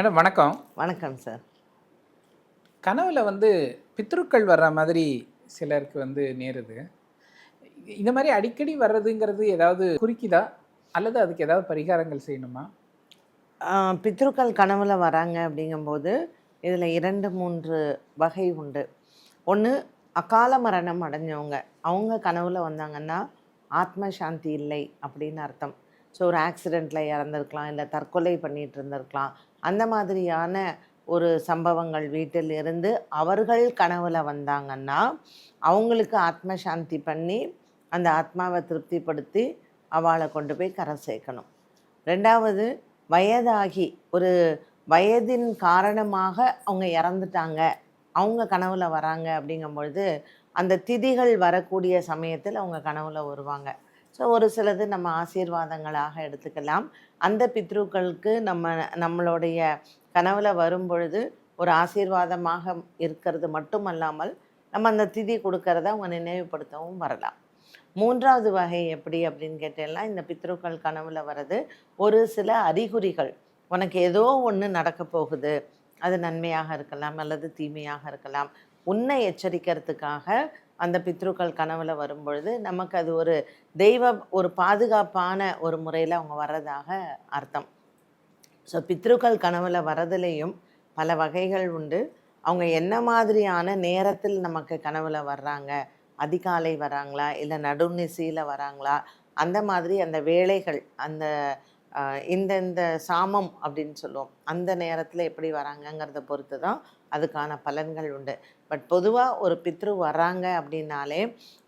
Madam வணக்கம். வணக்கம் sir கனவுல வந்து பித்ருக்கள் வர்ற மாதிரி சிலருக்கு வந்து நேருது. இந்த மாதிரி அடிக்கடி வர்றதுங்கிறது ஏதாவது குறிக்குதா? அல்லது அதுக்கு ஏதாவது பரிகாரங்கள் செய்யணுமா? பித்ருக்கள் கனவுல வராங்க அப்படிங்கும்போது இதில் இரண்டு மூன்று வகை உண்டு. ஒன்று அகால மரணம் அடைஞ்சவங்க. அவங்க கனவுல வந்தாங்கன்னா ஆத்ம சாந்தி இல்லை அப்படின்னு அர்த்தம். ஸோ ஒரு ஆக்சிடெண்ட்டில் இறந்துருக்கலாம் இல்லை தற்கொலை பண்ணிட்டு இருந்திருக்கலாம். அந்த மாதிரியான ஒரு சம்பவங்கள் வீட்டில் இருந்து அவர்கள் கனவுல வந்தாங்கன்னா அவங்களுக்கு ஆத்ம சாந்தி பண்ணி அந்த ஆத்மாவை திருப்திப்படுத்தி அவளை கொண்டு போய் கரை சேர்க்கணும். ரெண்டாவது வயதாகி ஒரு வயதின் காரணமாக அவங்க இறந்துட்டாங்க அவங்க கனவுல வராங்க அப்படிங்கும் பொழுது அந்த திதிகள் வரக்கூடிய சமயத்தில் அவங்க கனவுல வருவாங்க. ஸோ ஒரு சிலது நம்ம ஆசீர்வாதங்களாக எடுத்துக்கலாம். அந்த பித்ருக்களுக்கு நம்ம நம்மளுடைய கனவுல வரும் பொழுது ஒரு ஆசீர்வாதமாக இருக்கிறது மட்டுமல்லாமல் நம்ம அந்த திதி கொடுக்கறத அவங்க நினைவுபடுத்தவும் வரலாம். மூன்றாவது வகை எப்படி அப்படின்னு கேட்டேன்னா இந்த பித்ருக்கள் கனவுல வர்றது ஒரு சில அறிகுறிகள். உனக்கு ஏதோ ஒன்று நடக்க போகுது. அது நன்மையாக இருக்கலாம் அல்லது தீமையாக இருக்கலாம். உன்னை எச்சரிக்கிறதுக்காக அந்த பித்ருக்கள் கனவுல வரும்பொழுது நமக்கு அது ஒரு தெய்வ ஒரு பாதுகாப்பான ஒரு முறையில் அவங்க வர்றதாக அர்த்தம். ஸோ பித்ருக்கள் கனவுல வரதுலேயும் பல வகைகள் உண்டு. அவங்க என்ன மாதிரியான நேரத்தில் நமக்கு கனவுல வர்றாங்க? அதிகாலை வராங்களா இல்லை நடுநிசையில் வராங்களா அந்த மாதிரி அந்த வேலைகள் அந்த இந்தந்த இந்த இந்த சாமம் அப்படின்னு சொல்லுவோம். அந்த நேரத்தில் எப்படி வராங்கங்கிறத பொறுத்து தான் அதுக்கான பலன்கள் உண்டு. பட் பொதுவாக ஒரு பித்ரு வராங்க அப்படின்னாலே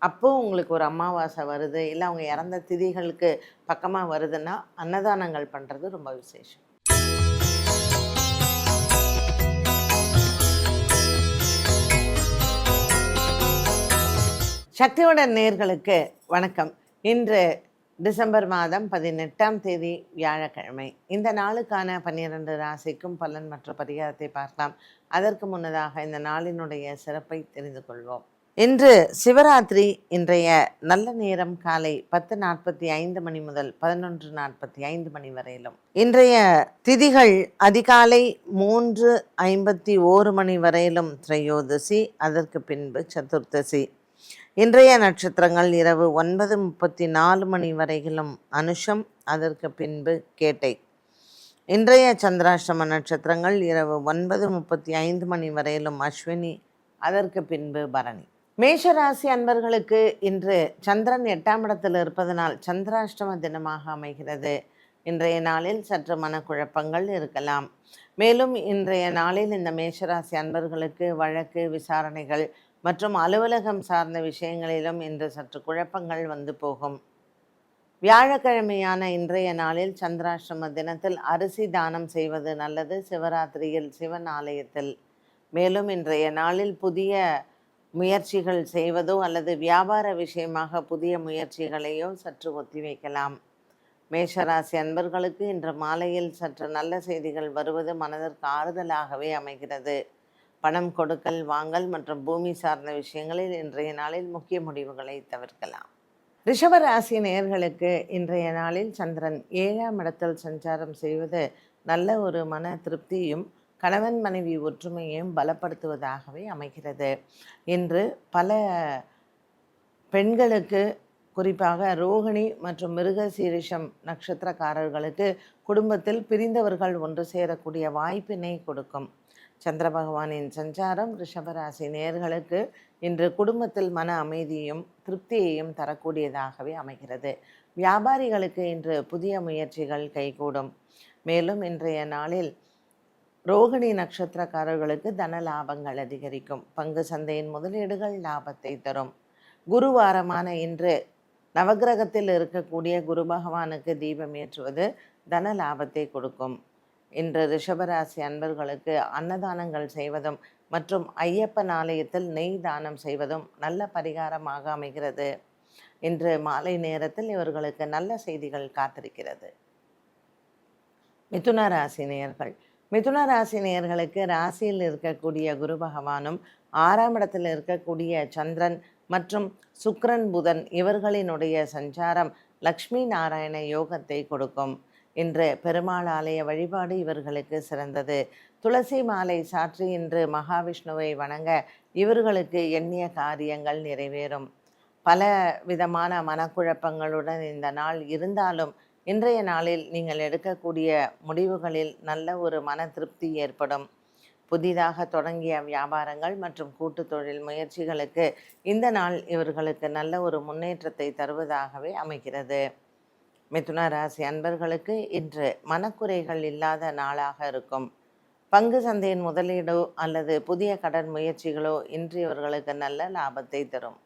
அப்போது உங்களுக்கு ஒரு அமாவாசை வருது இல்லை அவங்க இறந்த திதிகளுக்கு பக்கமாக வருதுன்னா அன்னதானங்கள் பண்ணுறது ரொம்ப விசேஷம். சக்தியோட நேர்களுக்கு வணக்கம். இன்று டிசம்பர் மாதம் பதினெட்டாம் தேதி வியாழக்கிழமை. இந்த நாளுக்கான பன்னிரண்டு ராசிக்கும் பலன் மற்ற பரிகாரத்தை பார்க்கலாம். அதற்கு முன்னதாக இந்த நாளினுடைய சிறப்பை தெரிந்து கொள்வோம். இன்று சிவராத்திரி இன்றைய நல்ல நேரம் காலை பத்து நாற்பத்தி ஐந்து மணி முதல் பதினொன்று நாற்பத்தி ஐந்து மணி வரையிலும். இன்றைய திதிகள் அதிகாலை மூன்று ஐம்பத்தி ஓரு மணி வரையிலும் திரையோதசி அதற்கு பின்பு சதுர்த்தசி. இன்றைய நட்சத்திரங்கள் இரவு ஒன்பது முப்பத்தி நாலு மணி வரையிலும் அனுஷம் அதற்கு பின்பு கேட்டை. இன்றைய சந்திராஷ்டம நட்சத்திரங்கள் இரவு ஒன்பது முப்பத்தி ஐந்து மணி வரையிலும் அஸ்வினி அதற்கு பின்பு பரணி. மேஷராசி அன்பர்களுக்கு இன்று சந்திரன் எட்டாம் இடத்தில் இருப்பதனால் சந்திராஷ்டம தினமாக அமைகிறது. இன்றைய நாளில் சற்று மனக்குழப்பங்கள் இருக்கலாம். மேலும் இன்றைய நாளில் இந்த மேஷராசி அன்பர்களுக்கு வழக்கு விசாரணைகள் மற்றும் அலுவலகம் சார்ந்த விஷயங்களிலும் இன்று சற்று குழப்பங்கள் வந்து போகும். வியாழக்கிழமையான இன்றைய நாளில் சந்திராஷ்டம தினத்தில் அரிசி தானம் செய்வது நல்லது. சிவராத்திரியில் சிவன் ஆலயத்தில். மேலும் இன்றைய நாளில் புதிய முயற்சிகள் செய்வதோ அல்லது வியாபார விஷயமாக புதிய முயற்சிகளையோ சற்று ஒத்திவைக்கலாம் மேஷராசி அன்பர்களுக்கு இன்று மாலையில் சற்று நல்ல செய்திகள் வருவது மனதிற்கு ஆறுதலாகவே அமைகிறது. பணம் கொடுக்கல் வாங்கல் மற்றும் பூமி சார்ந்த விஷயங்களில் இன்றைய நாளில் முக்கிய முடிவுகளை தவிர்க்கலாம். ரிஷப ராசி இன்றைய நாளில் சந்திரன் ஏழாம் இடத்தில் சஞ்சாரம் செய்வது நல்ல ஒரு மன திருப்தியும் கணவன் மனைவி ஒற்றுமையையும் பலப்படுத்துவதாகவே அமைகிறது. இன்று பல பெண்களுக்கு குறிப்பாக ரோகிணி மற்றும் மிருகசீரிஷம் நட்சத்திரக்காரர்களுக்கு குடும்பத்தில் பிரிந்தவர்கள் ஒன்று சேரக்கூடிய வாய்ப்பினை கொடுக்கும். சந்திர பகவானின் சஞ்சாரம் ரிஷபராசி நேர்களுக்கு இன்று குடும்பத்தில் மன அமைதியும் திருப்தியையும் தரக்கூடியதாகவே அமைகிறது. வியாபாரிகளுக்கு இன்று புதிய முயற்சிகள் கைகூடும். மேலும் இன்றைய நாளில் ரோகிணி நட்சத்திரக்காரர்களுக்கு தன லாபங்கள் அதிகரிக்கும். பங்கு சந்தையின் முதலீடுகள் லாபத்தை தரும். குருவாரமான இன்று நவக்கிரகத்தில் இருக்கக்கூடிய குரு பகவானுக்கு தீபம் ஏற்றுவது தன லாபத்தை கொடுக்கும். இன்று ரிஷபராசி அன்பர்களுக்கு அன்னதானங்கள் செய்வதும் மற்றும் ஐயப்பன் ஆலயத்தில் நெய் தானம் செய்வதும் நல்ல பரிகாரமாக அமைகிறது. இன்று மாலை நேரத்தில் இவர்களுக்கு நல்ல செய்திகள் காத்திருக்கிறது. மிதுன ராசி நேயர்கள். மிதுன ராசி நேயர்களுக்கு ராசியில் இருக்கக்கூடிய குரு பகவானும் ஆறாம் இடத்தில் இருக்கக்கூடிய சந்திரன் மற்றும் சுக்ரன் புதன் இவர்களினுடைய சஞ்சாரம் லக்ஷ்மி நாராயண யோகத்தை கொடுக்கும். இன்று பெருமாள் ஆலய வழிபாடு இவர்களுக்கு சிறந்தது. துளசி மாலை சாற்றி இன்று மகாவிஷ்ணுவை வணங்க இவர்களுக்கு எண்ணிய காரியங்கள் நிறைவேறும். பல விதமான மனக்குழப்பங்களுடன் இந்த நாள் இருந்தாலும் இன்றைய நாளில் நீங்கள் எடுக்கக்கூடிய முடிவுகளில் நல்ல ஒரு மன திருப்தி ஏற்படும். புதிதாக தொடங்கிய வியாபாரங்கள் மற்றும் கூட்டு தொழில் முயற்சிகளுக்கு இந்த நாள் இவர்களுக்கு நல்ல ஒரு முன்னேற்றத்தை தருவதாகவே அமைகிறது. மிதுன ராசி அன்பர்களுக்கு இன்று மனக்குறைகள் இல்லாத நாளாக இருக்கும். பங்கு சந்தையின் முதலீடோ அல்லது புதிய கடன் முயற்சிகளோ இன்று இவர்களுக்கு நல்ல லாபத்தை தரும்.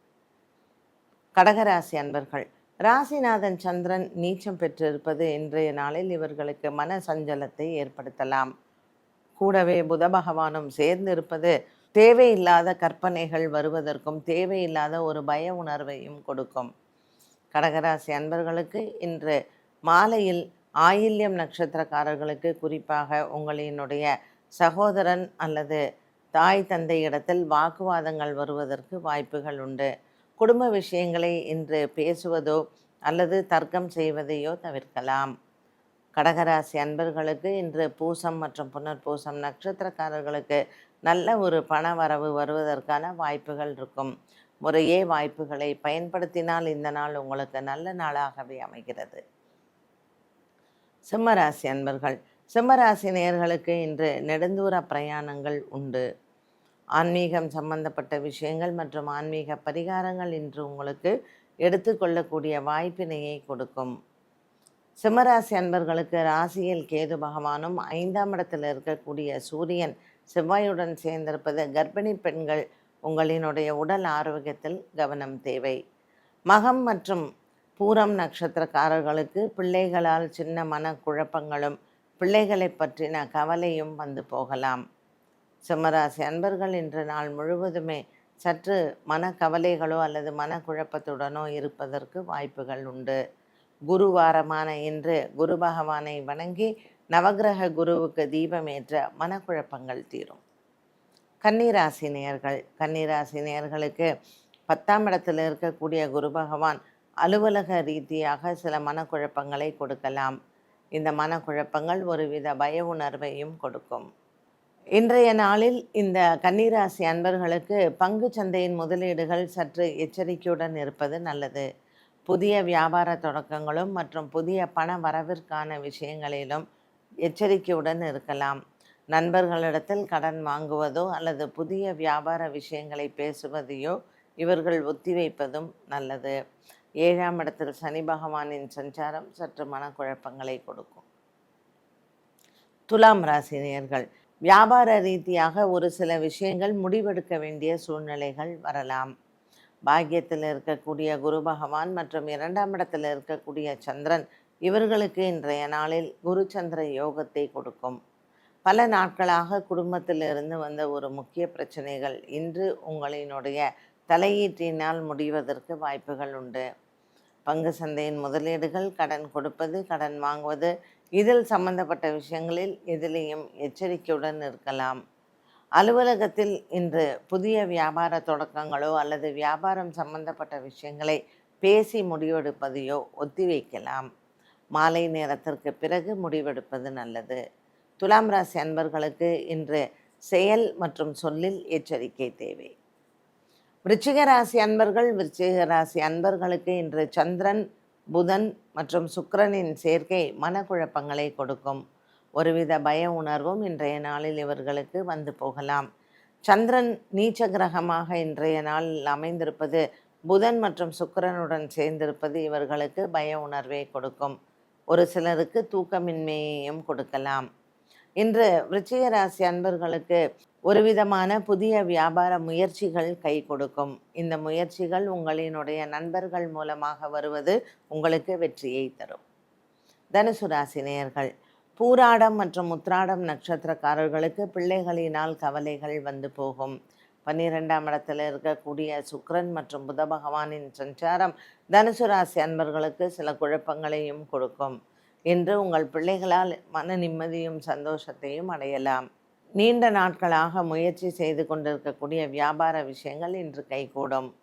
கடகராசி அன்பர்கள் ராசிநாதன் சந்திரன் நீச்சம் பெற்றிருப்பது இன்றைய நாளில் இவர்களுக்கு மன சஞ்சலத்தை ஏற்படுத்தலாம். கூடவே புத பகவானும் சேர்ந்திருப்பது தேவையில்லாத கற்பனைகள் வருவதற்கும் தேவையில்லாத ஒரு பய உணர்வையும் கொடுக்கும். கடகராசி அன்பர்களுக்கு இன்று மாலையில் ஆயில்யம் நட்சத்திரக்காரர்களுக்கு குறிப்பாக உங்களினுடைய சகோதரன் அல்லது தாய் தந்தை இடத்தில் வாக்குவாதங்கள் வருவதற்கு வாய்ப்புகள் உண்டு. குடும்ப விஷயங்களை இன்று பேசுவதோ அல்லது தர்க்கம் செய்வதையோ தவிர்க்கலாம். கடகராசி அன்பர்களுக்கு இன்று பூசம் மற்றும் புனர்பூசம் நட்சத்திரக்காரர்களுக்கு நல்ல ஒரு பண வரவு வருவதற்கான வாய்ப்புகள் இருக்கும். முறையே வாய்ப்புகளை பயன்படுத்தினால் இந்த நாள் உங்களுக்கு நல்ல நாளாகவே அமைகிறது. சிம்மராசி அன்பர்கள் சிம்மராசி நேயர்களுக்கு இன்று நெடுந்தூர பிரயாணங்கள் உண்டு. ஆன்மீகம் சம்பந்தப்பட்ட விஷயங்கள் மற்றும் ஆன்மீக பரிகாரங்கள் இன்று உங்களுக்கு எடுத்துக்கொள்ளக்கூடிய வாய்ப்பினையை கொடுக்கும். சிம்மராசி அன்பர்களுக்கு ராசியில் கேது பகவானும் ஐந்தாம் இடத்தில் இருக்கக்கூடிய சூரியன் செவ்வாயுடன் சேர்ந்திருப்பது கர்ப்பிணி பெண்கள் உங்களினுடைய உடல் ஆரோக்கியத்தில் கவனம் தேவை. மகம் மற்றும் பூரம் நட்சத்திரக்காரர்களுக்கு பிள்ளைகளால் சின்ன மன குழப்பங்களும் பிள்ளைகளை பற்றின கவலையும் வந்து போகலாம். சிம்மராசி அன்பர்கள் இன்று நாள் முழுவதுமே சற்று மனக்கவலைகளோ அல்லது மனக்குழப்பத்துடனோ இருப்பதற்கு வாய்ப்புகள் உண்டு. குருவாரமான இன்று குரு பகவானை வணங்கி நவகிரக குருவுக்கு தீபமேற்ற மனக்குழப்பங்கள் தீரும். கன்னிராசி நேயர்கள் கன்னிராசி நேயர்களுக்கு பத்தாம் இடத்தில் இருக்கக்கூடிய குரு பகவான் அலுவலக ரீதியாக சில மனக்குழப்பங்களை கொடுக்கலாம். இந்த மனக்குழப்பங்கள் ஒருவித பய உணர்வையும் கொடுக்கும். இன்றைய நாளில் இந்த கன்னிராசி அன்பர்களுக்கு பங்கு சந்தையின் முதலீடுகள் சற்று எச்சரிக்கையுடன் இருப்பது நல்லது. புதிய வியாபார தொடக்கங்களும் மற்றும் புதிய பண வரவிற்கான விஷயங்களிலும் எச்சரிக்கையுடன் இருக்கலாம். நண்பர்களிடத்தில் கடன் வாங்குவதோ அல்லது புதிய வியாபார விஷயங்களை பேசுவதையோ இவர்கள் ஒத்திவைப்பதும் நல்லது. ஏழாம் இடத்தில் சனி பகவானின் சஞ்சாரம் சற்று மனக்குழப்பங்களை கொடுக்கும். துலாம் ராசினியர்கள் வியாபார ரீதியாக ஒரு சில விஷயங்கள் முடிவெடுக்க வேண்டிய சூழ்நிலைகள் வரலாம். பாக்கியத்தில் இருக்கக்கூடிய குரு பகவான் மற்றும் இரண்டாம் இடத்தில் இருக்கக்கூடிய சந்திரன் இவர்களுக்கு இன்றைய நாளில் குரு சந்திர யோகத்தை கொடுக்கும். பல நாட்களாக குடும்பத்தில் இருந்து வந்த ஒரு முக்கிய பிரச்சனைகள் இன்று உங்களினுடைய தலையீட்டினால் முடிவதற்கு வாய்ப்புகள் உண்டு. பங்கு சந்தையின் முதலீடுகள் கடன் கொடுப்பது கடன் வாங்குவது இதில் சம்பந்தப்பட்ட விஷயங்களில் எதிலையும் எச்சரிக்கையுடன் இருக்கலாம். அலுவலகத்தில் இன்று புதிய வியாபார தொடக்கங்களோ அல்லது வியாபாரம் சம்பந்தப்பட்ட விஷயங்களை பேசி முடிவெடுப்பதையோ ஒத்திவைக்கலாம். மாலை நேரத்திற்கு பிறகு முடிவெடுப்பது நல்லது. துலாம் ராசி அன்பர்களுக்கு இன்று செயல் மற்றும் சொல்லில் எச்சரிக்கை தேவை. விருச்சிக ராசி அன்பர்கள் விருச்சிக ராசி அன்பர்களுக்கு இன்று சந்திரன் புதன் மற்றும் சுக்கிரனின் சேர்க்கை மனக்குழப்பங்களை கொடுக்கும். ஒருவித பய உணர்வும் இன்றைய நாளில் இவர்களுக்கு வந்து போகலாம். சந்திரன் நீச்ச கிரகமாக இன்றைய நாளில் அமைந்திருப்பது புதன் மற்றும் சுக்கரனுடன் சேர்ந்திருப்பது இவர்களுக்கு பய உணர்வை கொடுக்கும். ஒரு சிலருக்கு தூக்கமின்மையையும் கொடுக்கலாம். இன்று விருச்சிக ராசி அன்பர்களுக்கு ஒரு விதமான புதிய வியாபார முயற்சிகள் கை கொடுக்கும். இந்த முயற்சிகள் உங்களினுடைய நண்பர்கள் மூலமாக வருவது உங்களுக்கு வெற்றியை தரும். தனுசு ராசி நேயர்கள் பூராடம் மற்றும் உத்ராடம் நட்சத்திரக்காரர்களுக்கு பிள்ளைகளினால் கவலைகள் வந்து போகும். பன்னிரெண்டாம் இடத்தில் இருக்கக்கூடிய சுக்ரன் மற்றும் புத பகவானின் சஞ்சாரம் தனுசு ராசி அன்பர்களுக்கு சில குழப்பங்களையும் கொடுக்கும். என்று உங்கள் பிள்ளைகளால் மன நிம்மதியும் சந்தோஷத்தையும் அடையலாம். நீண்ட நாட்களாக முயற்சி செய்து கொண்டிருக்கக்கூடிய வியாபார விஷயங்கள் இன்று கைகூடும்.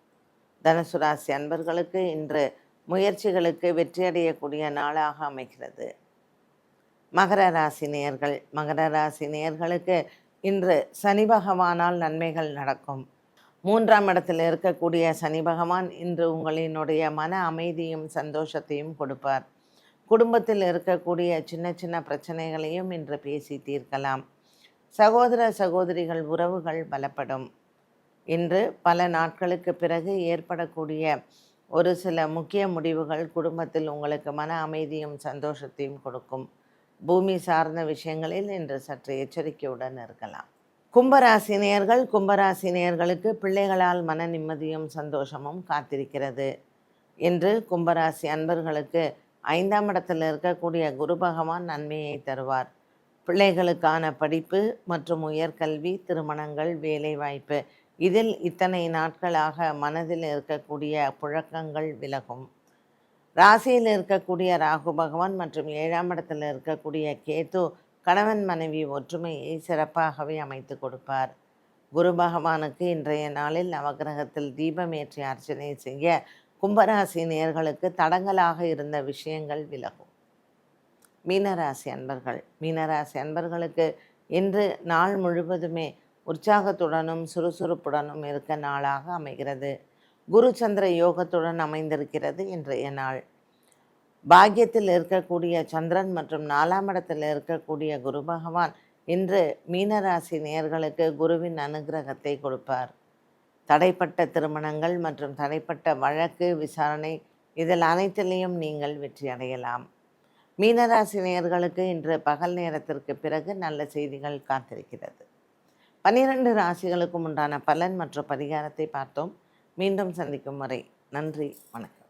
தனுசுராசி அன்பர்களுக்கு இன்று முயற்சிகளுக்கு வெற்றியடையக்கூடிய நாளாக அமைகிறது. மகர ராசி நேயர்கள் மகர ராசி நேயர்களுக்கு இன்று சனி பகவானால் நன்மைகள் நடக்கும். மூன்றாம் இடத்தில் இருக்கக்கூடிய சனி பகவான் இன்று உங்களினுடைய மன அமைதியும் சந்தோஷத்தையும் கொடுப்பார். குடும்பத்தில் இருக்கக்கூடிய சின்ன சின்ன பிரச்சனைகளையும் இன்று பேசி தீர்க்கலாம். சகோதர சகோதரிகள் உறவுகள் பலப்படும். இன்று பல நாட்களுக்கு பிறகு ஏற்படக்கூடிய ஒரு சில முக்கிய முடிவுகள் குடும்பத்தில் உங்களுக்கு மன அமைதியும் சந்தோஷத்தையும் கொடுக்கும். பூமி சார்ந்த விஷயங்களில் இன்று சற்று எச்சரிக்கையுடன் இருக்கலாம். கும்பராசினியர்கள் கும்பராசினியர்களுக்கு பிள்ளைகளால் மன நிம்மதியும் சந்தோஷமும் காத்திருக்கிறது. இன்று கும்பராசி அன்பர்களுக்கு ஐந்தாம் இடத்தில் இருக்கக்கூடிய குரு பகவான் நன்மையை தருவார். பிள்ளைகளுக்கான படிப்பு மற்றும் உயர்கல்வி திருமணங்கள் வேலைவாய்ப்பு இதில் இத்தனை நாட்களாக மனதில் இருக்கக்கூடிய புழக்கங்கள் விலகும். ராசியில் இருக்கக்கூடிய ராகு பகவான் மற்றும் ஏழாம் இடத்தில் இருக்கக்கூடிய கேது கணவன் மனைவி ஒற்றுமையை சிறப்பாகவே அமைத்து கொடுப்பார். குரு பகவானுக்கு இன்றைய நாளில் நவகிரகத்தில் தீபமேற்றி அர்ச்சனை செய்ய கும்பராசி நேர்களுக்கு தடங்கலாக இருந்த விஷயங்கள் விலகும். மீனராசி அன்பர்கள் மீனராசி அன்பர்களுக்கு இன்று நாள் முழுவதுமே உற்சாகத்துடனும் சுறுசுறுப்புடனும் இருக்க நாளாக அமைகிறது. குரு சந்திர யோகத்துடன் அமைந்திருக்கிறது இன்றைய நாள். பாக்கியத்தில் இருக்கக்கூடிய சந்திரன் மற்றும் நாலாம் இடத்தில் இருக்கக்கூடிய குரு பகவான் இன்று மீனராசி நேயர்களுக்கு குருவின் அனுகிரகத்தை கொடுப்பார். தடைப்பட்ட திருமணங்கள் மற்றும் தடைப்பட்ட வழக்கு விசாரணை இதில் அனைத்திலையும் நீங்கள் வெற்றி அடையலாம். மீனராசி நேயர்களுக்கு இன்று பகல் நேரத்திற்கு பிறகு நல்ல செய்திகள் காத்திருக்கிறது. பன்னிரண்டு ராசிகளுக்கும் உண்டான பலன் மற்றும் பரிகாரத்தை பார்த்தோம். மீண்டும் சந்திக்கும் வரை நன்றி வணக்கம்.